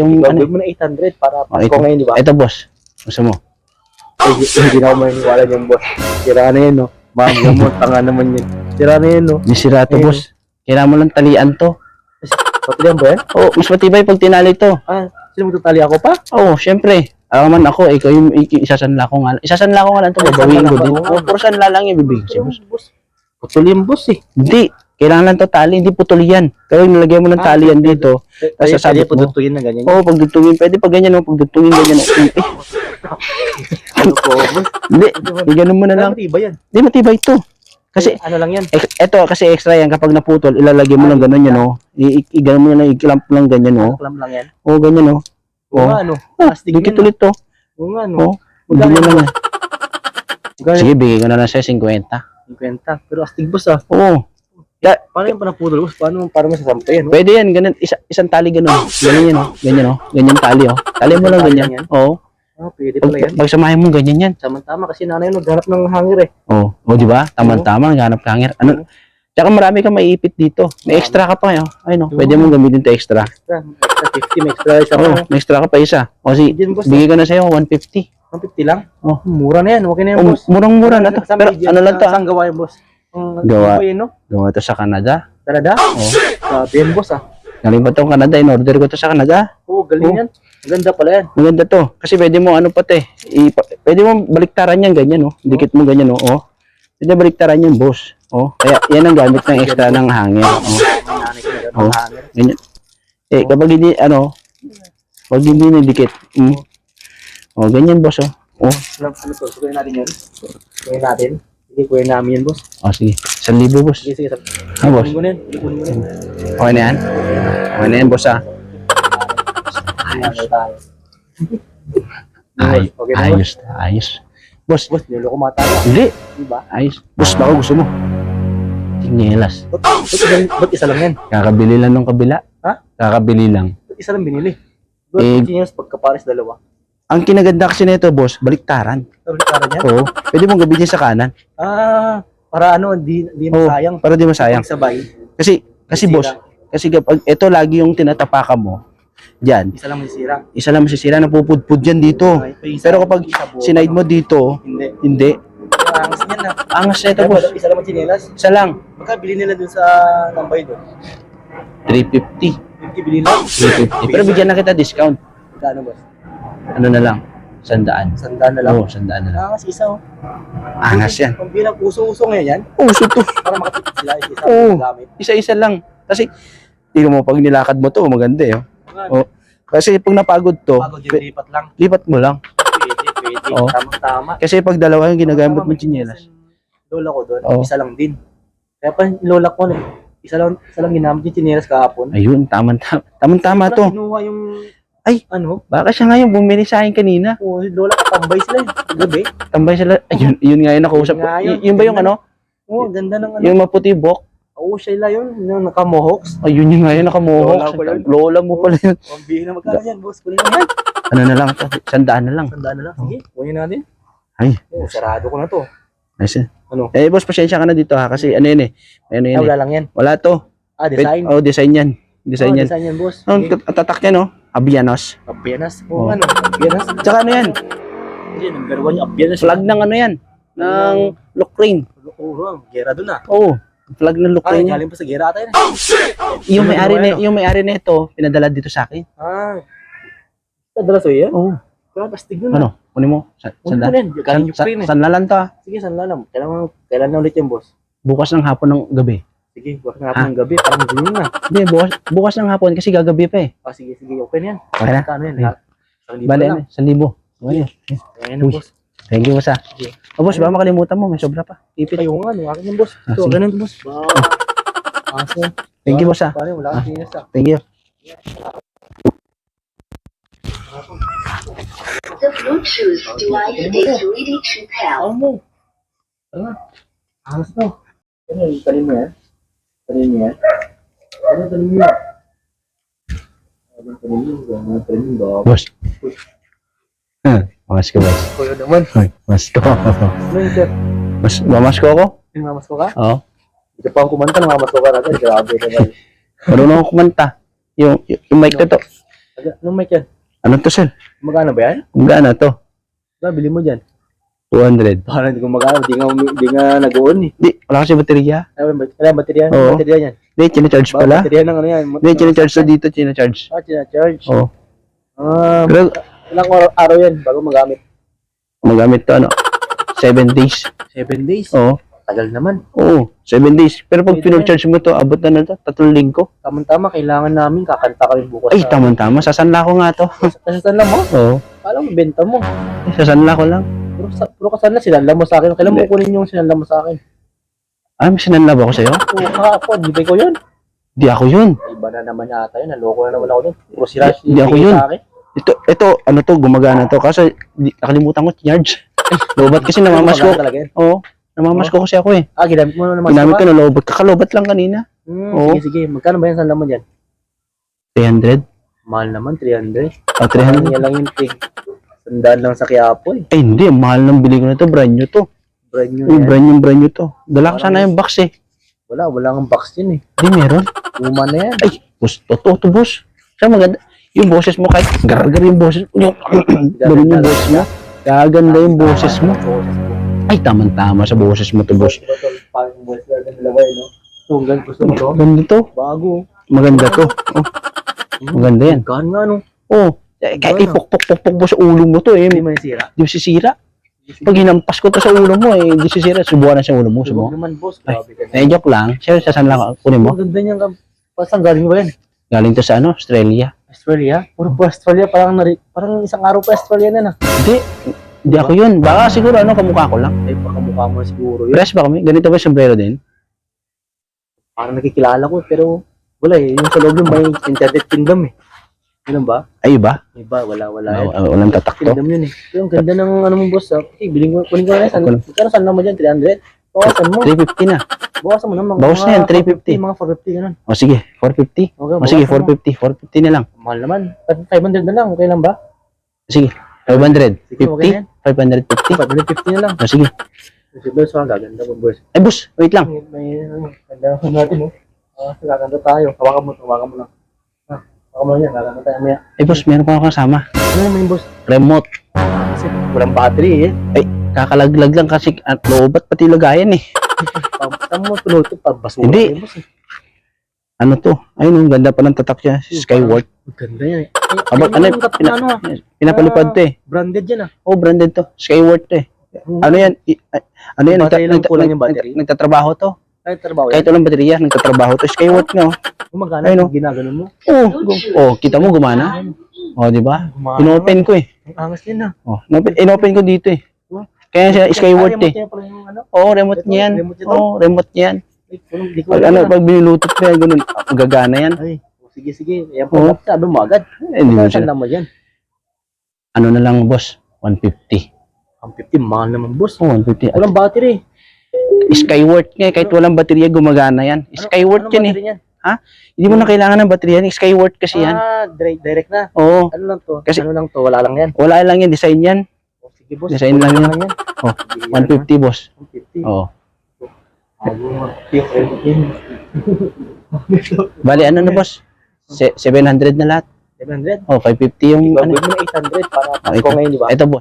yung ano. Gagawin mo na 800 para Oh, Pasko ito. ngayon, di ba? Ito, boss. Gusto mo? Hindi hindi na ako maniniwala niyan, boss. Sira na yan, no? Ma'am, gamot, tanga naman yun. Sira na yan, no? Di sira to, Ayun. boss. Kailangan mo lang talian to. Pati yan ba yan? Oh, mas matibay pag tinali to. Ah, sino magtutali ako pa? Oo, oh, syempre. Ako man ako, ikaw yung ik- isasanla ko nga. Isasanla ko nga lang ito, babawiin ko din. Oh, puro sanla lang yung bibig. Si boss. boss. Putol yung boss, eh. Hindi. Kailangan lang to tali, hindi putol yan. Pero yung nilagyan mo ng Ah, tali yan dito. Kasi sasabi po tutuyin na ganyan. Oo, pagdutungin. Pwede pag ganyan, oh, pagdutungin ganyan. Oh. Eh, Ano po, hindi, hindi ganun mo na lang. Ano ba yan? Hindi, matibay to. Kasi, ano lang yan? eto, kasi extra yan. Kapag naputol, ilalagay mo lang ganun yan, oh. I- i- i- mo lang, i-clamp lang ganyan, oh. Alam lang yan. Oo, ganyan, oh. Oo Oh. ano? Ah, Astig dikit ulit to. Oo nga, ano? Hindi mo lang yan. Sige. Sige, bigay ko na lang sa'yo 50. 50. Pero astig, boss, ah. Oo. Paano yung panapudol, boss? Paano, paano mo sasampay, ano? Pwede yan, ganun, isa, isang tali ganun. Ganyan yan, oh. Ganyan, oh. Ganyan tali, oh. Tali mo lang ganyan. yan? Oo. Ah, pwede pala yan. pag samahin mo, ganyan yan. Tama-tama kasi nanay naghanap ng hanger, eh. Oo. Oh, di ba? Tama-tama, naghanap ka hanger. Ano? Tsaka marami kang maiipit dito. May extra ka pa, oh. Ayun, oh. Pwede mong gamitin to extra. Extra, extra 50, may extra isa Oo, pa. may extra ka pa isa. O si, Diyan, boss. bigay ko na sa'yo, 150. 150 lang. Oh. Mura na yan, okay na yan, Oh, boss. murang-mura na to. Pero ano lang to, ah. Saan gawa yan, boss? Ang- Gawa. Ano yun, no? Gawa to sa Canada. Canada? Oo. Sabi yan, boss, ah. Galing ba tong Canada? In-order ko to sa Canada. Oo, galing Oo. yan. Maganda pala yan. Maganda to. Kasi pwede mo ano pati. Ipa, pwede mo baliktaran yan ganyan, oh. Dikit mo ganyan, oh. oh. Pwede baliktaran yan, boss. Oh. Kaya yan ang gamit ng extra ng hangin. Oh. Ng hanger. Ganyan. Eh, kapag hindi, ano, pag hindi na-dikit. Mm. Oh, ganyan, boss, oh. Oh, Ano, ano to? Sukuyin natin yun. Sukuyin natin. Sige, kuyin namin yan, boss. oh sige. 1,000, boss. Sige, sige. sabi- Ah, boss. Kunin mo na yan. Kunin mo na yan. Okay na yan? Okay na yan, boss, ah. Hanger tayo. Ay, Okay na, boss. ayos, ayos. Boss, Boss, niloko mga tayo. ah. hindi. Di ba? Ayos. Boss, baka gusto mo. Tingnelas. Ba't, ba't, ba't isa lang yan? Kakabili lang ng kabila. Ha? Kakabili lang. Ba't isa lang binili? Ba't Eh, eh, pagkapares dalawa? Ang kinaganda kasi nito, boss, baliktaran. Tablikaran niya? Oo. Pwede mong gamitin sa kanan. Ah, para ano, di, di Oo. masayang. Para di masayang. Sabay. Kasi, kasi Sira. boss, kasi kapag ito lagi yung tinatapakan mo, dyan, Isa lang masisira. isa lang masisira, napupudpud dyan dito. Okay, isa- Pero kapag isa buo. Sinide mo dito, Hindi. hindi. Ang angas niyan na. Angas nito, Kaya boss. Isa lang ang chinelas. Isa lang. Baka bilhin nila dun sa tambay doon. 350. 50 bilhin lang. 350. Pero bigyan na kita discount. Magkano boss? Ano na lang? Sandaan. Sandaan na lang. Oo, sandaan na lang. Angas isa oh. Angas yan. Kung bilang uso-uso ngayon yan, Uso to. para makatipid sila isa Oo. gamit. Isa-isa lang. Kasi, tingnan mo, pag nilakad mo to, maganda eh. Oh. Kasi pag napagod to, Pagod yung lipat lang. lipat mo lang. Pwede, pwede. Oo. Tama-tama. Kasi pag dalawa yung ginagamit Tama, mo chinelas. Lola ko doon, Oo. isa lang din. Kaya pa yung lola ko, isa lang, isa lang ginamit yung chinelas kahapon. Ayun, tamang-tama. Tamang-tama Wala, to. Kinuha yung, Ay. ano, Baka siya nga yung bumili sa akin kanina. oh, lola tambay sila eh. Gabi. Tambay sila. Ayun, yun nga yung nakausap ko. Yun nga yun. Y- yun ba yung ano? Oo, oh, ganda ng ano. Yung maputi bok? Oo, siya yun, yung nakamohoks. Ayun yung nga nakamuhok. Lola ko yun. Lola mo pala yun. Ang bihin na magkano yan, boss. Kunin mo yan. Ano na lang to? Sandaan na lang. Sandaan na lang. Sige, kunin natin. Ay. Oh, sarado ko na to. Nice. Ano? Eh, boss, pasensya ka na dito ha. Kasi ano yun eh. Ano Ah, yun eh. wala lang yan. Wala to. Ah, design. Oh, design yan. Design oh, yan. design yan, boss. Ang Sige. tatak yan, oh. Abianos. Abianas. Oh. Oo, ano? Abianas. Tsaka ano yan? Hindi, number one yung Abianas. Flag ng ano yan? Ng Lucrain. Oo, ang gera dun ah. Oo. Flag ng Ah, Lucrain yan. galing pa sa gera ata yun. Yung may-ari Ano, na, ano? yung may-ari nito, pinadala dito sa akin. Ah. Sadala sa'yo yan? Oo. Grabe, astig nun. Ano? Kunin mo. Sa, Kunin sanda. mo na yan. Galing yung Sa, print eh. sanda lang to ah. Sige, saan lang. Kailangan, kailan na ulit yan, boss? Bukas ng hapon ng gabi. Sige, bukas nga ng gabi. Parang gulo na. Hindi, bukas, bukas ng hapon kasi gagabi pa eh. Ah, sige, sige. Okay na yan. Okay na? Kano yan? Ayun. Isang libo Bale, lang. ano, sa libo. Okay. Ayan na, Uy. boss. Thank you, boss ah. Sige. Oh, boss, baka makalimutan mo. May sobra pa. Ipit. Ayaw nga, no? Akin yan, boss. Ah, Ito, sige. ganun, boss. Ah, Aso. Thank you, boss ah. Paano, wala kang tinas ah. Thank you. The Bluetooth device is ready to pair. Ako mo. Ano? Angas to. Ano, tanin mo yan? Tanin mo yan? Ano, tanin mo yan? Ano, tanin mo? Ano, tanin mo? Boss. Hmm. Mamas ko, boss. Kuya naman. Hoy, mas ko. Ano yun, sir? Mas, mamas ko ako? Namamas ko ka? Oo. Hindi ka pa ang kumanta, namamas ko ka natin. Grabe naman. Marunong ako kumanta. Yung, yung, yung mic na to. Anong mic yan? Ano to, sir? Magkano ba yan? Kung gaano to? Ba, bili mo dyan. 200. Parang hindi ko magkano. Di nga, di nga nag-on eh. Di, wala kasi baterya. Ay, Kailan baterya? Oo. Baterya yan. Di, Ba, pala. baterya ng ano yan. Di, chinicharge to dito, chinicharge. Ah, charge. Oo. Ah, Pero, ilang araw, araw yan bago magamit? magamit to, ano, 7 days. Seven days. Oo. Tagal naman. Oo, 7 days. Pero pag Pwede pinocharge mo to, abot na na to, tatlong linggo. Tamang-tama, kailangan namin kakanta kami bukas. Ay, tama-tama. Sasanla ko nga to. Kasasanla mo? Oo. Kala mo, benta mo. Sasanla ko lang. Puro, sa, puro kasanla, sinanla mo sa akin. Kailan mo Hindi. kunin yung sinanla mo sa akin? Ah, may sinanla ba ako sa'yo? Oo, kahapon, bigay ko yun. Di ako yun. Iba na naman yata yun. Naloko na naman ako dun. Puro sila. Hindi ako bigay yun. Sa akin. Ito, ito, ano to, gumagana to. Kaso, di, nakalimutan ko, charge. Lobat kasi namamas ko. Talaga yun. Oo, namamas ko kasi ako eh. Ah, ginamit mo na naman. Ginamit ko sa na lobat. Kakalobat lang kanina. Hmm, Oo. Sige, sige. Magkano ba yan sanla mo dyan? 300? Mahal naman, 300. O, Parang 300? yan lang yun, te. Sandaan lang sa Quiapo eh. Eh, hindi. Mahal ng bili ko na to. Brand new to. Brand new Uy, yan. brand new, brand new to. Dala ko sana yung box eh. Wala, wala kang box yun eh. Hindi, meron. Uma na yan. Ay, boss, totoo to, boss. Siya maganda. Yung boses mo, kahit gargar yung boses mo. Yung, ganun yung boses mo. Kaganda yung boses mo. Ay, tamang-tama sa boses mo to, boss. Tol, parang voice guard ng dalawa eh, no? Tunggal, gusto mo to? Maganda to. Bago. Maganda to. Oh, maganda yan. Gaan nga, no? Oh, eh, kahit ipok-pok-pok mo sa ulo mo to, eh. Hindi man sira. Di sisira. Pag hinampas ko to sa ulo mo, eh, di sisira. Subukan na sa ulo mo. Huwag Subukan. naman, boss. Grabe ka Eh, joke lang. Sir, sasan lang ako. Kunin mo. Ang ganda niyan. kam- Pasang galing ba yan? Galing to sa ano, Australia. Australia? Puro po Australia. Parang, nari, parang isang araw pa Australia na na. Hindi. Hindi ako yun. Baka siguro ano, kamukha ko lang. Ay, baka mukha mo na siguro yun. Press ba kami? Ganito ba yung sombrero din? Parang nakikilala ko, pero wala eh. Yung sa loob yung may Enchanted Kingdom eh. Ganun ba? Ay, iba? Iba, wala, wala. Yan. ah, walang tatak to. Kingdom yun eh. Pero ang ganda ng ano mong boss. Ah. Okay, biling ko, kunin ko na yan. Magkano saan naman dyan? 300? Bawasan mo. 350 na. Bawasan mo na. Mga, Bawas na yan, mga 350. Mga 450 ganun. O sige, 450. Okay, O sige, bawasan mo. 450. 450 na lang. Mahal naman. 500 na lang. Okay lang ba? Sige, 500. Sige, okay na yan. 50? 550. 550 na lang. O sige. Kasi boss, ah, gaganda mo boss. Ay, boss, wait lang. May, may ano, ganda natin oh. Ah, gaganda tayo. Hawakan mo, hawakan mo lang. Hawakan mo yan. Gaganda tayo maya. Ay, boss, meron pa ako kasama. Ano naman yung boss? Remote. Kasi walang battery eh. Kakalaglag lang kasi at loobat pati lagayan eh. Saan mo tuloy ito? Pabasura Hindi. boss eh. Ano to? Ayun, ang ganda pa ng tatak niya. Skyward. Ang Ganda yan eh. Ay, Aba, ay, ano, yung tatak pina- na ano ah. Pinapalipad to eh. Branded yan ah. Oh, branded to. Skyward to eh. Ano yan? I- ay- ano yan? Battery lang, yung battery. nag- Nagtatrabaho to. Ay, trabaho Kahit yan. walang baterya, nagtatrabaho to. Skyward nga oh. Gumagana. Ayun, oh. Ginaganon mo. Oh, gu- oh, kita mo gumana? Oh, di ba? Gumana. Inopen ko eh. Ang angas din ah. Oh, inopen, inopen ko dito eh. Kaya siya Skyward eh. yan yung ano. Oo, remote Ito, niyan. remote ito? Oo, remote niyan. Ay, walang- di ko Pag ano, yan, pag binulutot yan, ganun, gagana yan. Ay, oh, sige, sige. Yan Oo. po, sabi mo agad. Eh, hindi mo siya. naman yan? Ano na lang, boss? 150. Ang 50, mahal naman, boss. Oh, 150. Walang battery. Skyward nga, eh, kahit walang baterya, gumagana yan. Skyward Ano- yan anong eh. battery niyan? Hindi mo na kailangan ng baterya, Skyward kasi yan. Ah, direct, direct na. Oo, Ano lang to? Kasi- ano lang to? Wala lang yan. wala lang yan, design yan. Oh, sige, boss. Design lang Wala yan. Oh, 150, boss. 150. Oo. Everything. Bali, ano na, boss? Se- 700 na lahat. 700. Oh, 550 yung Ibabay ano. mo na 800 para Pasko ito. ngayon, di ba? Ito, boss.